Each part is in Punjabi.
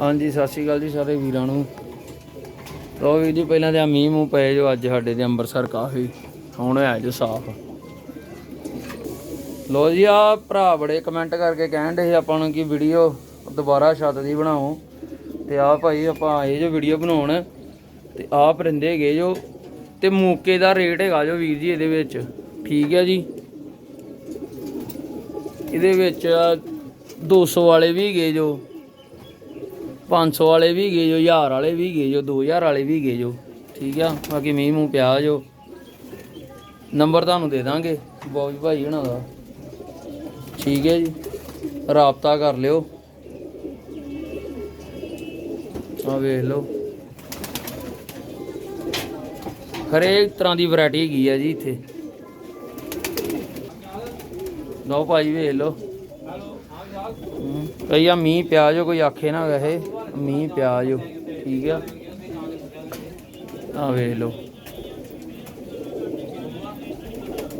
ਹਾਂਜੀ, ਸਤਿ ਸ਼੍ਰੀ ਅਕਾਲ ਜੀ ਸਾਰੇ ਵੀਰਾਂ ਨੂੰ। ਲੋ ਵੀਰ ਜੀ, ਪਹਿਲਾਂ ਤੇ ਆ ਮੀਂਹ ਮੂੰਹ ਪਏ ਜੋ ਅੱਜ ਸਾਡੇ 'ਤੇ ਅੰਮ੍ਰਿਤਸਰ ਕਾਫੀ, ਹੁਣ ਹੋਇਆ ਜੋ ਸਾਫ਼। ਲੋ ਜੀ ਆ ਭਰਾ ਬੜੇ ਕਮੈਂਟ ਕਰਕੇ ਕਹਿਣ ਦੇ ਆਪਾਂ ਨੂੰ ਕਿ ਵੀਡੀਓ ਦੁਬਾਰਾ ਛੱਤ ਦੀ ਬਣਾਓ। ਤੇ ਆ ਭਾਈ ਆਪਾਂ ਆਏ ਜੋ ਵੀਡੀਓ ਬਣਾਉਣ, ਤੇ ਆ ਪਰਿੰਦੇ ਹੈਗੇ ਜੋ, ਤੇ ਮੌਕੇ ਦਾ ਰੇਟ ਹੈਗਾ ਜੋ ਵੀਰ ਜੀ ਇਹਦੇ ਵਿੱਚ। ਠੀਕ ਹੈ ਜੀ। ਇਹਦੇ ਵਿੱਚ 200 ਵਾਲੇ ਵੀ ਹੈਗੇ ਜੋ। 500 ਵਾਲੇ ਵੀ ਗਏ ਜੋ 1000 ਵਾਲੇ ਵੀ ਗਏ ਜੋ 2000 ਵਾਲੇ ਵੀ ਗਏ ਜੋ। ਠੀਕ ਆ, ਬਾਕੀ ਮੀਂਹ ਮੂੰਹ ਪਿਆ ਜੋ। ਨੰਬਰ ਤੁਹਾਨੂੰ ਦੇ ਦਾਂਗੇ ਬੋਬੀ ਭਾਈ ਹਣਾ ਦਾ। ਠੀਕ ਹੈ ਜੀ, ਰਾਬਤਾ ਕਰ ਲਿਓ। ਆ ਵੇਖ ਲਓ। ਹਰੇਕ ਤਰ੍ਹਾਂ ਦੀ ਵੈਰਾਈਟੀ ਹੈਗੀ ਆ ਜੀ ਇੱਥੇ। ਲਓ ਭਾਈ ਵੇਖ ਲਓ। ਹਮ, ਕਈ ਆ ਮੀਂਹ ਪਿਆ ਜੋ ਕੋਈ ਆਖੇ ਨਾ ਵੈਸੇ। ਮੀਂਹ ਪਿਆ ਜੋ ਠੀਕ ਆ। ਆ ਵੇਖ ਲਓ।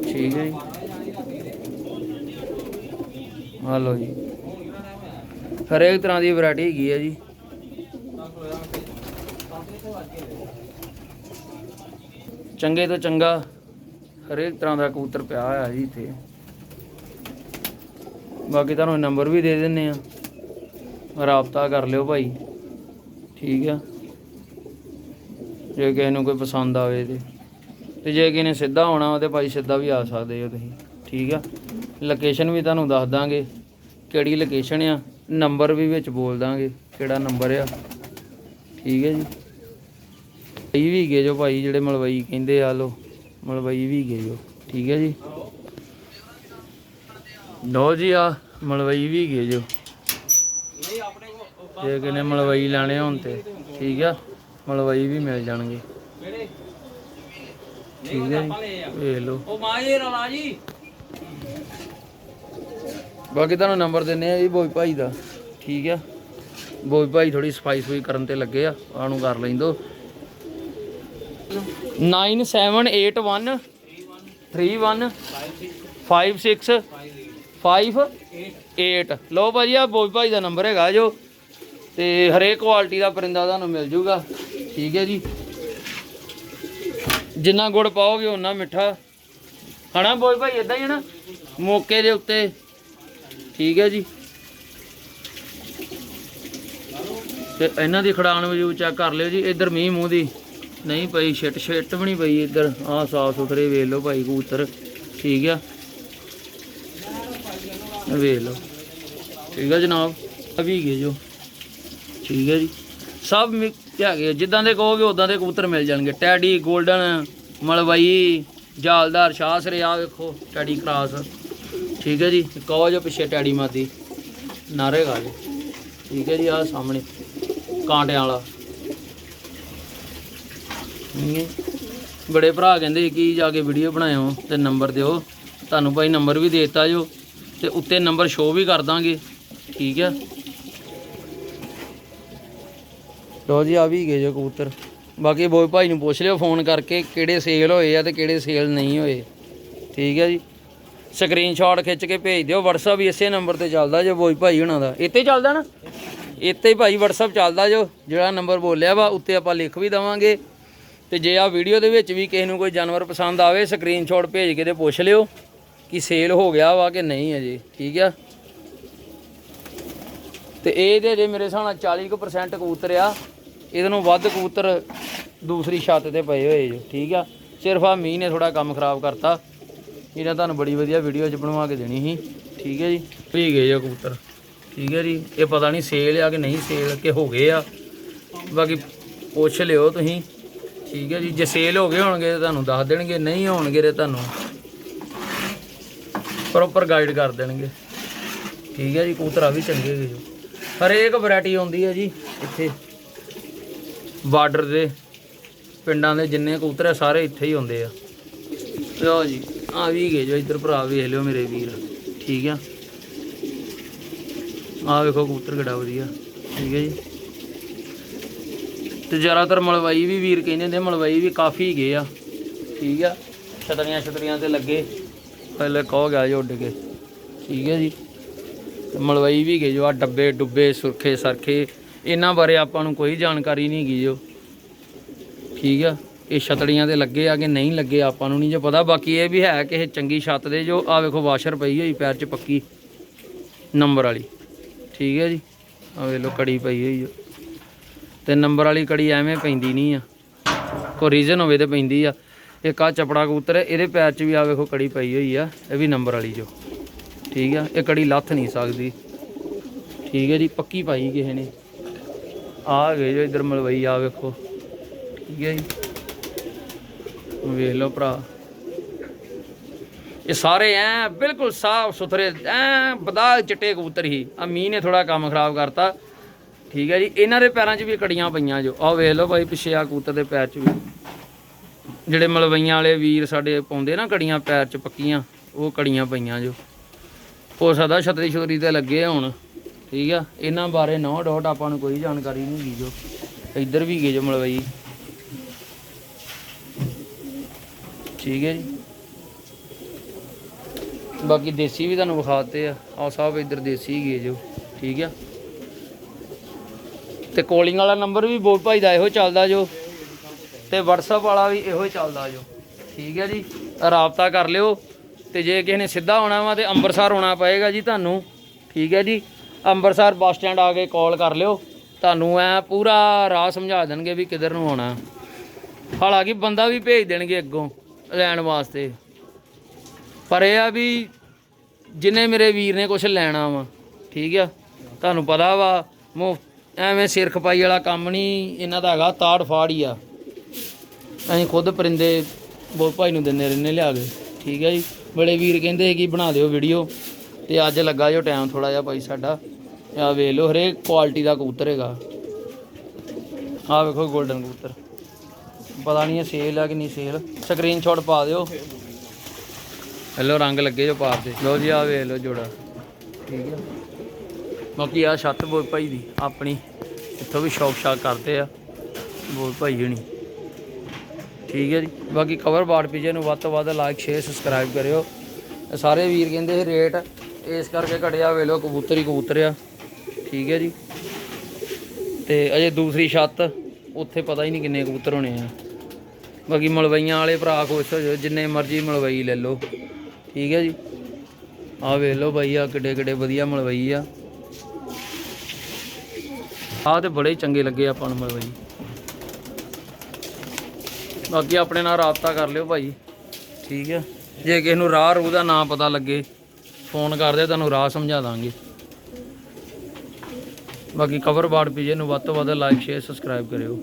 ਠੀਕ ਹੈ ਜੀ। ਆ ਲਓ ਜੀ। ਹਰੇਕ ਤਰ੍ਹਾਂ ਦੀ ਵੈਰਾਈਟੀ ਹੈਗੀ ਆ ਜੀ। ਚੰਗੇ ਤੋਂ ਚੰਗਾ ਹਰੇਕ ਤਰ੍ਹਾਂ ਦਾ ਕਬੂਤਰ ਪਿਆ ਹੋਇਆ ਜੀ ਇੱਥੇ। ਬਾਕੀ ਤੁਹਾਨੂੰ ਨੰਬਰ ਵੀ ਦੇ ਦਿੰਨੇ ਆ। ਰਾਬਤਾ ਕਰ ਲਿਓ ਭਾਈ। ਠੀਕ ਆ। ਜੇ ਕਿਸੇ ਨੂੰ ਕੋਈ ਪਸੰਦ ਆਵੇ ਤੇ। ਤੇ ਜੇ ਕਿਸੇ ਨੇ ਸਿੱਧਾ ਆਉਣਾ ਵਾ ਤੇ ਭਾਈ ਸਿੱਧਾ ਵੀ ਆ ਸਕਦੇ ਹੋ ਤੁਸੀਂ। ਠੀਕ ਆ। ਲੋਕੇਸ਼ਨ ਵੀ ਤੁਹਾਨੂੰ ਦੱਸ ਦਾਂਗੇ। ਕਿਹੜੀ ਲੋਕੇਸ਼ਨ ਆ, ਨੰਬਰ ਵੀ ਵਿੱਚ ਬੋਲ ਦਾਂਗੇ ਕਿਹੜਾ ਨੰਬਰ ਆ। ਠੀਕ ਹੈ ਜੀ। ਇਹ ਵੀ ਗਏ ਜੋ ਭਾਈ, ਜਿਹੜੇ ਮਲਵਈ ਕਹਿੰਦੇ ਆ ਲੋ ਮਲਵਈ ਵੀ ਗਏ ਜੋ ਠੀਕ ਹੈ ਜੀ। ਲੋ ਜੀ ਆ, ਮਲਵਈ ਵੀ ਗਏ ਜੋ ਜੇ ਕਿਨੇ ਮਲਵਈ ਲੈਣੇ ਹੋਣ ਤੇ ਠੀਕ ਆ? ਮਲਵਈ ਵੀ ਮਿਲ ਜਾਣਗੇ। ਠੀਕ ਹੈ ਵੇਖ ਲਓ। ਉਹ ਮਾਏ ਰਲਾ ਜੀ। ਬਾਕੀ ਤੁਹਾਨੂੰ ਨੰਬਰ ਦਿੰਨੇ ਆ ਜੀ ਬੋਈ ਭਾਈ ਦਾ। ਠੀਕ ਆ? ਬੋਈ ਭਾਈ ਥੋੜੀ ਸਫ਼ਾਈ ਸੁਈ ਕਰਨ ਤੇ ਲੱਗੇ ਆ ਆਨੂੰ ਕਰ ਲੈਂਦੋ। 9781 31 56 58 ਲੋ ਭਾਜੀ ਆ ਬੋਈ ਭਾਈ ਦਾ ਨੰਬਰ ਹੈਗਾ ਜੋ। ਤੇ ਹਰੇਕ ਕੁਆਲਿਟੀ ਦਾ ਪਰਿੰਦਾ ਤੁਹਾਨੂੰ ਮਿਲ ਜੂਗਾ। ਠੀਕ ਹੈ ਜੀ। ਜਿੰਨਾ ਗੁੜ ਪਾਓਗੇ ਉਨਾ ਮਿੱਠਾ। ਹਣਾ ਬੋਈ ਭਾਈ ਇਦਾਂ ਹੀ ਹੈ ਨਾ? ਮੌਕੇ ਦੇ ਉੱਤੇ। ਠੀਕ ਹੈ ਜੀ। ਤੇ ਇਹਨਾਂ ਦੀ ਖੜਾਣ ਵਜੂ ਚੈੱਕ ਕਰ ਲਿਓ ਜੀ। ਇੱਧਰ ਮੀਂਹ ਮੂੰਹ ਦੀ। ਨਹੀਂ ਪਈ ਛਿੱਟ ਛਿੱਟ ਵੀ ਨਹੀਂ ਪਈ ਇੱਧਰ। ਆਹ ਸਾਫ਼ ਸੁਥਰੇ ਵੇਖ ਲਓ ਭਾਈ ਕਬੂਤਰ। ਠੀਕ ਆ। ਵੇਖ ਲਓ। ਠੀਕ ਆ ਜਨਾਬ। ਅਭੀ ਗਏ ਜੋ। ਠੀਕ ਹੈ ਜੀ। ਸਭ ਮਿਕਸ ਹੈਗੇ ਜਿੱਦਾਂ ਦੇ ਕਹੋਗੇ ਉਦਾਂ ਦੇ ਕਬੂਤਰ ਮਿਲ ਜਾਣਗੇ। ਟੈਡੀ 골ਡਨ ਮਲਵਈ, ਜਾਲਦਾਰ ਸ਼ਾਸਰੇ ਆ ਵੇਖੋ, ਟੈਡੀ ਕਰਾਸ। ਠੀਕ ਹੈ ਜੀ ਕਹੋ ਜੋ ਪਿੱਛੇ ਟੈਡੀ ਮਾਦੀ ਨਾਰੇਗਾ ਜੀ ਠੀਕ ਹੈ ਜੀ ਆ ਸਾਹਮਣੇ, ਕਾਂਟਿਆਂ ਵਾਲਾ। ਬੜੇ ਭਰਾ ਕਹਿੰਦੇ ਕਿ ਜਾ ਕੇ ਵੀਡੀਓ ਬਣਾਇਓ ਤੇ ਨੰਬਰ ਦਿਓ। ਤੁਹਾਨੂੰ ਭਾਈ ਨੰਬਰ ਵੀ ਦੇ ਦਿੱਤਾ ਜੋ, ਤੇ ਉੱਤੇ ਨੰਬਰ ਸ਼ੋ ਵੀ ਕਰ ਦਾਂਗੇ। ਠੀਕ ਹੈ। ਲੋ ਜੀ, ਆ ਵੀ ਗਏ ਜੋ ਕਬੂਤਰ। ਬਾਕੀ ਬੋਏ ਭਾਈ ਨੂੰ ਪੁੱਛ ਲਿਓ, ਫੋਨ ਕਰਕੇ ਕਿਹੜੇ ਸੇਲ ਹੋਏ ਆ ਤੇ ਕਿਹੜੇ ਸੇਲ ਨਹੀਂ ਹੋਏ। ਠੀਕ ਹੈ ਜੀ। ਸਕਰੀਨਸ਼ਾਟ ਖਿੱਚ ਕੇ ਭੇਜ ਦਿਓ, WhatsApp ਵੀ ਇਸੇ ਨੰਬਰ ਤੇ ਚੱਲਦਾ ਜੋ ਬੋਈ ਭਾਈ ਹੁਣਾਂ ਦਾ। ਇੱਥੇ ਚੱਲਦਾ ਨਾ? ਇੱਥੇ ਹੀ ਭਾਈ WhatsApp ਚੱਲਦਾ ਜੋ, ਜਿਹੜਾ ਨੰਬਰ ਬੋਲਿਆ ਵਾ, ਉੱਤੇ ਆਪਾਂ ਲਿਖ ਵੀ ਦਵਾਂਗੇ। ਤੇ ਜੇ ਆ ਵੀਡੀਓ ਦੇ ਵਿੱਚ ਵੀ ਕਿਸੇ ਨੂੰ ਕੋਈ ਜਾਨਵਰ ਪਸੰਦ ਆਵੇ ਸਕਰੀਨਸ਼ਾਟ ਭੇਜ ਕੇ ਤੇ ਪੁੱਛ ਲਿਓ ਕਿ ਸੇਲ ਹੋ ਗਿਆ ਵਾ ਕਿ ਨਹੀਂ ਹੈ ਅਜੇ। ਠੀਕ ਆ? ਤੇ ਇਹ ਦੇ ਜੇ ਮੇਰੇ ਹਿਸਾਬ ਨਾਲ 40% ਕਬੂਤਰ ਆ। ਇਹਦੇ ਨੂੰ ਵੱਧ ਕਬੂਤਰ ਦੂਸਰੀ ਛੱਤ ਤੇ ਪਏ ਹੋਏ ਜੀ, ਠੀਕ ਆ? ਸਿਰਫ ਆ ਮੀਂਹ ਨੇ ਥੋੜਾ ਕੰਮ ਖਰਾਬ ਕਰਤਾ। ਇਹਨਾਂ ਤੁਹਾਨੂੰ ਬੜੀ ਵਧੀਆ ਵੀਡੀਓ ਚ ਬਣਵਾ ਕੇ ਦੇਣੀ ਸੀ। ਠੀਕ ਹੈ ਜੀ? ਭੀ ਗਏ ਜੋ ਕਬੂਤਰ। ਠੀਕ ਹੈ ਜੀ? ਇਹ ਪਤਾ ਨਹੀਂ ਸੇਲ ਆ ਕਿ ਨਹੀਂ ਸੇਲ ਕਿ ਹੋ ਗਏ ਆ। ਬਾਕੀ ਪੁੱਛ ਲਿਓ ਤੁਸੀਂ। ਠੀਕ ਹੈ ਜੀ? ਜੇ ਸੇਲ ਹੋ ਗਏ ਹੋਣਗੇ ਤਾਂ ਤੁਹਾਨੂੰ ਦੱਸ ਦੇਣਗੇ, ਨਹੀਂ ਹੋਣਗੇ ਤੇ ਤੁਹਾਨੂੰ ਪ੍ਰੋਪਰ ਗਾਈਡ ਕਰ ਦੇਣਗੇ। ਠੀਕ ਹੈ ਜੀ? ਕਬੂਤਰ ਆ ਵੀ ਚੰਗੇ ਗਏ। ਹਰੇਕ ਵੈਰਾਈਟੀ ਆਉਂਦੀ ਹੈ ਜੀ ਇੱਥੇ। ਬਾਰਡਰ ਦੇ ਪਿੰਡਾਂ ਦੇ ਜਿੰਨੇ ਕਬੂਤਰ ਆ, ਸਾਰੇ ਇੱਥੇ ਹੀ ਹੁੰਦੇ ਆ। ਲਓ ਜੀ, ਆ ਵੀ ਗਏ ਜੋ ਇੱਧਰ ਭਰਾ ਵੇਖ ਲਿਓ ਮੇਰੇ ਵੀਰ। ਠੀਕ ਆ? ਆ ਵੇਖੋ ਕਬੂਤਰ ਕਿੱਡਾ ਵਧੀਆ। ਠੀਕ ਹੈ ਜੀ? ਤੇ ਜ਼ਿਆਦਾਤਰ ਮਲਵਾਈ ਵੀ ਵੀਰ ਕਹਿੰਦੇ ਹੁੰਦੇ ਮਲਵਾਈ ਵੀ ਕਾਫੀ ਗਏ ਆ। ਠੀਕ ਆ? ਛਤਰੀਆਂ ਛਤਰੀਆਂ ਤੇ ਲੱਗੇ। ਪਹਿਲੇ ਕਹੋ ਗਿਆ ਜੋ ਉੱਡ ਕੇ। ਠੀਕ ਹੈ ਜੀ? ਤੇ ਮਲਵਈ ਵੀ ਗਏ ਜੋ ਆ, ਡੱਬੇ ਡੁੱਬੇ, ਸੁਰਖੇ, ਸਰਖੇ। ਇਹਨਾਂ ਬਾਰੇ ਆਪਾਂ ਨੂੰ ਕੋਈ ਜਾਣਕਾਰੀ ਨਹੀਂ ਹੈਗੀ ਜੋ। ਠੀਕ ਆ? ਇਹ ਛਤੜੀਆਂ ਤੇ ਲੱਗੇ ਆ ਕਿ ਨਹੀਂ ਲੱਗੇ ਆਪਾਂ ਨੂੰ ਨਹੀਂ ਜੇ ਪਤਾ। ਬਾਕੀ ਇਹ ਵੀ ਹੈ ਕਿ ਇਹ ਚੰਗੀ ਛੱਤ ਦੇ ਜੋ ਆ ਵੇਖੋ, ਵਾਸ਼ਰ ਪਈ ਹੋਈ, ਪੈਰ 'ਚ ਪੱਕੀ ਨੰਬਰ ਵਾਲੀ। ਠੀਕ ਹੈ ਜੀ? ਆ ਵੇਖ ਲਓ ਕੜੀ ਪਈ ਹੋਈ ਜੋ ਤੇ ਨੰਬਰ ਵਾਲੀ ਕੜੀ ਐਵੇਂ ਪੈਂਦੀ ਨਹੀਂ ਆ। ਕੋਈ ਰੀਜ਼ਨ ਹੋਵੇ ਤੇ ਪੈਂਦੀ ਆ। ਇੱਕ ਆ ਚਪੜਾ ਕਬੂਤਰ ਇਹਦੇ ਪੈਰ 'ਚ ਵੀ ਆ ਵੇਖੋ, ਕੜੀ ਪਈ ਹੋਈ ਆ। ਇਹ ਵੀ ਨੰਬਰ ਵਾਲੀ ਜੋ। ਠੀਕ ਆ? ਇਹ ਕੜੀ ਲੱਥ ਨਹੀਂ ਸਕਦੀ। ਠੀਕ ਹੈ ਜੀ? ਪੱਕੀ ਪਾਈ ਕਿਸੇ ਨੇ। ਆ ਗਏ ਜੋ ਇਧਰ ਮਲਵਈ ਆ, ਵੇਖੋ। ਠੀਕ ਹੈ ਜੀ। ਵੇਖ ਲਓ ਭਰਾ। ਇਹ ਸਾਰੇ ਐ ਬਿਲਕੁਲ ਸਾਫ਼ ਸੁਥਰੇ, ਐ ਬਦਾ ਚਿੱਟੇ ਕਬੂਤਰ ਹੀ। ਆ ਮੀਂਹ ਨੇ ਥੋੜਾ ਕੰਮ ਖਰਾਬ ਕਰਤਾ। ਠੀਕ ਹੈ ਜੀ। ਇਹਨਾਂ ਦੇ ਪੈਰਾਂ 'ਚ ਵੀ ਕੜੀਆਂ ਪਈਆਂ ਜੋ। ਆਹ ਵੇਖ ਲਓ ਭਾਈ, ਪਿੱਛੇ ਆ ਕਬੂਤਰ ਦੇ ਪੈਰ 'ਚ ਵੀ। ਜਿਹੜੇ ਮਲਵਈਆਂ ਵਾਲੇ ਵੀਰ ਸਾਡੇ ਪਾਉਂਦੇ ਨਾ ਕੜੀਆਂ ਪੈਰ 'ਚ ਪੱਕੀਆਂ, ਉਹ ਕੜੀਆਂ ਪਈਆਂ ਜੋ। ਹੋ ਸਕਦਾ ਛਤਰੀ ਛਤਰੀ ਤੇ ਲੱਗੇ ਆ ਹੁਣ। ਠੀਕ ਆ? ਇਹਨਾਂ ਬਾਰੇ ਨੋ ਡਾਟ ਆਪਾਂ ਨੂੰ ਕੋਈ ਜਾਣਕਾਰੀ ਨਹੀਂ ਹੈਗੀ ਜੋ। ਇੱਧਰ ਵੀ ਗਏ ਜੋ ਮਲਵਈ। ਠੀਕ ਹੈ ਜੀ। ਬਾਕੀ ਦੇਸੀ ਵੀ ਤੁਹਾਨੂੰ ਵਿਖਾਤੇ ਆ। ਆਹ ਸਾਹਿਬ ਇੱਧਰ ਦੇਸੀ ਗਏ ਜੋ। ਠੀਕ ਆ? ਤੇ ਕੋਲਿੰਗ ਵਾਲਾ ਨੰਬਰ ਵੀ ਬੋਲ ਭਾਈ ਦਾ ਇਹੋ ਚੱਲਦਾ ਜੋ। ਤੇ WhatsApp ਵਾਲਾ ਵੀ ਇਹੋ ਹੀ ਚੱਲਦਾ ਜੋ। ਠੀਕ ਹੈ ਜੀ। ਰਾਬਤਾ ਕਰ ਲਿਓ। ਤੇ ਜੇ ਕਿਸੇ ਨੇ ਸਿੱਧਾ ਆਉਣਾ ਵਾ ਤੇ ਅੰਮ੍ਰਿਤਸਰ ਆਉਣਾ ਪਏਗਾ ਜੀ ਤੁਹਾਨੂੰ। ਠੀਕ ਹੈ ਜੀ। ਅੰਮ੍ਰਿਤਸਰ ਬੱਸ ਸਟੈਂਡ ਆ ਕੇ ਕਾਲ ਕਰ ਲਿਓ। ਤੁਹਾਨੂੰ ਐ ਪੂਰਾ ਰਾਹ ਸਮਝਾ ਦੇਣਗੇ ਵੀ ਕਿੱਧਰ ਨੂੰ ਆਉਣਾ। ਹਾਲਾਂਕਿ ਬੰਦਾ ਵੀ ਭੇਜ ਦੇਣਗੇ ਅੱਗੋਂ ਲੈਣ ਵਾਸਤੇ। ਪਰ ਇਹ ਆ ਵੀ ਜਿਨੇ ਮੇਰੇ ਵੀਰ ਨੇ ਕੁਝ ਲੈਣਾ ਵਾ, ਠੀਕ ਆ? ਤੁਹਾਨੂੰ ਪਤਾ ਵਾ ਮੁਫਤ ਐਵੇਂ ਸਿਰ ਖਪਾਈ ਵਾਲਾ ਕੰਮ ਨਹੀਂ ਇਹਨਾਂ ਦਾ ਹੈਗਾ, ਤਾੜ ਫਾੜ ਹੀ ਆ। ਅਸੀਂ ਖੁਦ ਪਰਿੰਦੇ ਬਹੁਤ ਭਾਈ ਨੂੰ ਦਿੰਦੇ ਰਹਿੰਦੇ ਲਿਆ ਕੇ, ਠੀਕ ਆ ਜੀ? ਬੜੇ ਵੀਰ ਕਹਿੰਦੇ ਕਿ ਬਣਾ ਦਿਓ ਵੀਡੀਓ ਤੇ ਅੱਜ ਲੱਗਾ ਜੋ ਟਾਈਮ ਥੋੜਾ ਜਿਹਾ ਭਾਈ ਸਾਡਾ। ਆ ਵੇਖ ਲਓ, ਹਰੇਕ ਕੁਆਲਿਟੀ ਦਾ ਕਬੂਤਰ ਹੈਗਾ। ਆ ਵੇਖੋ 골ਡਨ ਕਬੂਤਰ। ਪਤਾ ਨਹੀਂ ਇਹ ਸੇਲ ਆ ਕਿ ਨਹੀਂ ਸੇਲ ਸਕਰੀਨਸ਼ਾਟ ਪਾ ਦਿਓ। ਹੈਲੋ, ਰੰਗ ਲੱਗੇ ਜੋ ਪਾਰ ਦੇ। ਲੋ ਜੀ ਆ ਵੇਖ ਲਓ ਜੋੜਾ। ਠੀਕ ਹੈ ਬਾਕੀ ਆ ਛੱਤ ਬੋਲ ਭਾਈ ਦੀ, ਆਪਣੀ। ਇੱਥੋਂ ਵੀ ਸ਼ੌਕ ਸ਼ਾਕ ਕਰਦੇ ਆ। ਬੋਲ ਭਾਈ ਜਣੀ ਠੀਕ ਹੈ ਜੀ। ਬਾਕੀ ਕਵਰ ਬਾੜ ਪੀਜੇ ਨੂੰ ਵੱਧ ਤੋਂ ਵੱਧ ਲਾਈਕ ਸ਼ੇਅਰ ਸਬਸਕ੍ਰਾਈਬ ਕਰਿਓ। ਸਾਰੇ ਵੀਰ ਕਹਿੰਦੇ ਸੀ ਰੇਟ ਇਸ ਕਰਕੇ ਘਟਿਆ ਵੇ ਲੋ ਕਬੂਤਰ ਹੀ ਕਬੂਤਰ ਆ। ਠੀਕ ਹੈ ਜੀ। ਤੇ ਅਜੇ ਦੂਸਰੀ ਛੱਤ, ਉੱਥੇ ਪਤਾ ਹੀ ਨਹੀਂ ਕਿੰਨੇ ਕਬੂਤਰ ਹੋਣੇ ਆ। ਬਾਕੀ ਮਲਵਈਆਂ ਵਾਲੇ ਭਰਾ ਖੁਸ਼ ਹੋ ਜਾਓ, ਜਿੰਨੇ ਮਰਜ਼ੀ ਮਲਵਈ ਲੈ ਲਓ। ਠੀਕ ਹੈ ਜੀ। ਆਹ ਵੇਖ ਲਓ ਬਾਈ ਆ ਕਿੱਡੇ ਕਿੱਡੇ ਵਧੀਆ ਮਲਵਈ ਆ। ਆਹ ਤੇ ਬੜੇ ਚੰਗੇ ਲੱਗੇ ਆਪਾਂ ਨੂੰ ਮਲਵਈ। ਬਾਕੀ ਆਪਣੇ ਨਾਲ ਰਾਬਤਾ ਕਰ ਲਿਓ ਭਾਈ। ਠੀਕ ਹੈ। ਜੇ ਕਿਸੇ ਨੂੰ ਰਾਹ ਰੂ ਦਾ ਨਾਂ ਪਤਾ ਲੱਗੇ, ਫੋਨ ਕਰਦੇ, ਤੁਹਾਨੂੰ ਰਾਹ ਸਮਝਾ ਦਾਂਗੇ। ਬਾਕੀ ਕਵਰ ਬਾੜ ਪੀਜੇ ਨੂੰ ਵੱਧ ਤੋਂ ਵੱਧ ਲਾਈਕ ਸ਼ੇਅਰ ਸਬਸਕ੍ਰਾਈਬ ਕਰਿਓ।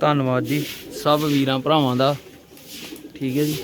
ਧੰਨਵਾਦ ਜੀ। ਸਭ ਵੀਰਾਂ ਭਰਾਵਾਂ ਦਾ। ਠੀਕ ਹੈ ਜੀ।